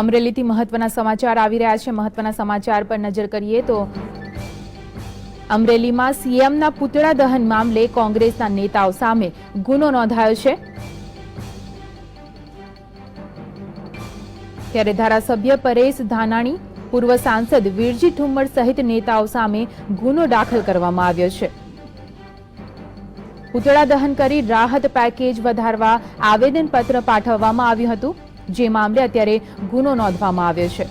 અમરેલીથી મહત્વના સમાચાર આવી રહ્યા છે. મહત્વના સમાચાર પર નજર કરીએ તો અમરેલીમાં સીએમના પુતળા દહન મામલે કોંગ્રેસના નેતાઓ સામે ગુનો નોંધાયો છે. ત્યારે ધારાસભ્ય પરેશ ધાનાણી, પૂર્વ સાંસદ વીરજી ઠુમ્મર સહિત નેતાઓ સામે ગુનો દાખલ કરવામાં આવ્યો છે. પુતળા દહન કરી રાહત પેકેજ વધારવા આવેદનપત્ર પાઠવવામાં આવ્યું હતું. જે મામલે અત્યારે ગુનો નોંધવામાં આવ્યો છે.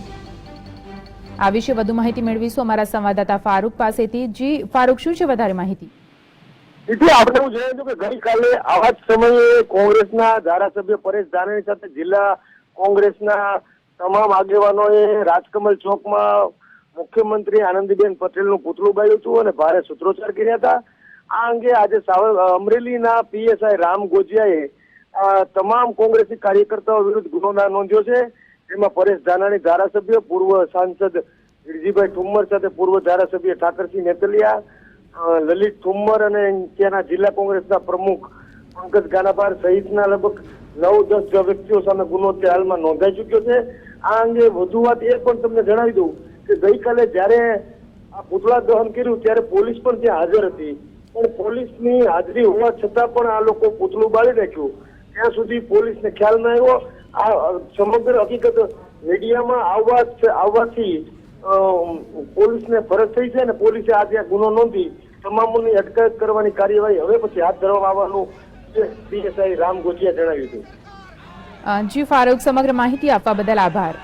આ વિશે વધુ માહિતી મેળવીશું અમારા સંવાદદાતા ફારૂક પાસેથી. જી, ફારૂક, શું છે વધારે માહિતી? એટલે આપણે એવું જણાવ્યું કે ગઈકાલે આવા જ સમયે કોંગ્રેસના ધારાસભ્ય પરેશ ધાનાણી સાથે જિલ્લા કોંગ્રેસના તમામ આગેવાનોએ રાજકમલ ચોકમાં મુખ્યમંત્રી આનંદીબેન પટેલનું પુતળું બાળ્યું હતું અને ભારે સૂત્રોચ્ચાર કર્યા હતા. આ અંગે આજે અમરેલીના પીએસઆઈ રામ ગોજિયાએ તમામ કોંગ્રેસી કાર્યકર્તાઓ વિરુદ્ધ ગુનો નોંધ્યો છે. જેમાં પરેશ ધાનાણી ધારાસભ્ય, પૂર્વ સાંસદ ગીરજીભાઈ ઠુમ્મર સાથે પૂર્વ ધારાસભ્ય ઠાકરસિંહ નેતલિયા લલિત ઠુમ્મર અને ત્યાંના જિલ્લા કોંગ્રેસના પ્રમુખ પંકજ ગાનાભાર સહિતના લગભગ નવ દસ વ્યક્તિઓ સામે ગુનો તે હાલમાં નોંધાઈ ચુક્યો છે. આ અંગે વધુ વાત એ પણ તમને જણાવી દઉં કે ગઈકાલે જ્યારે આ પૂતળા દહન કર્યું ત્યારે પોલીસ પણ ત્યાં હાજર હતી. પણ પોલીસની હાજરી હોવા છતાં પણ આ લોકો પૂતળું બાળી નાખ્યું. ત્યાં સુધી પોલીસને ખ્યાલ ન આવ્યો. આ સમગ્ર હકીકત મીડિયામાં આવવા આવવાથી પોલીસને ફરજ થઈ છે અને પોલીસે આ ત્યાં ગુનો નોંધી તમામની અટકાયત કરવાની કાર્યવાહી હવે પછી હાથ ધરવામાં આવવાનું પીએસઆઈ રામ ગોચિયા જણાવ્યું હતું. જી ફારૂક, સમગ્ર માહિતી આપવા બદલ આભાર.